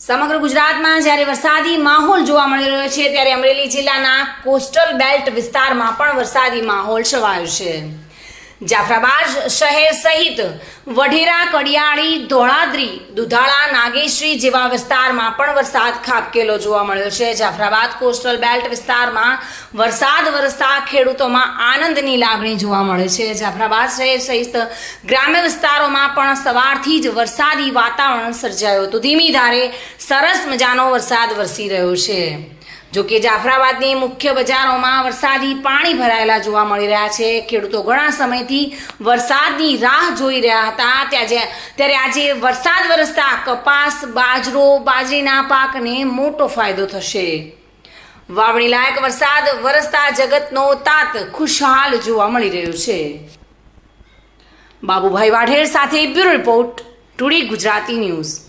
સમગ્ર ગુજરાતમાં જ્યારે વરસાદી માહોલ જોવા મળી રહ્યો છે, ત્યારે અમરેલી જિલ્લાના કોસ્ટલ બેલ્ટ વિસ્તારમાં પણ વરસાદી માહોલ છવાયો છે. જાફરાબાદ શહેર સહિત વઢેરા, કડિયાળી, ધોળાદ્રી, દુધાળા, નાગેશ્રી જેવા વિસ્તારમાં પણ વરસાદ ખાબકેલો જોવા મળ્યો છે. જાફરાબાદ કોસ્ટલ બેલ્ટ વિસ્તારમાં વરસાદ વરસતા ખેડૂતોમાં આનંદની લાગણી જોવા મળે છે. જાફરાબાદ શહેર સહિત ગ્રામ્ય વિસ્તારોમાં પણ સવારથી જ વરસાદી વાતાવરણ સર્જાયું હતું. ધીમી ધારે સરસ મજાનો વરસાદ વરસી રહ્યો છે. જો કે જાફરાબાદની મુખ્ય બજારોમાં વરસાદી પાણી ભરાયેલા જોવા મળી રહ્યા છે. ખેડૂતો ઘણા સમયથી વરસાદની રાહ જોઈ રહ્યા હતા. ત્યાં ત્યારે આજે વરસાદ વરસતા કપાસ, બાજરો, બાજરીના પાકને મોટો ફાયદો થશે. વાવણી લાયક વરસાદ વરસતા જગતનો તાત ખુશહાલ જોવા મળી રહ્યો છે. બાબુભાઈ વાઢેર સાથે bureau report, today Gujarati news.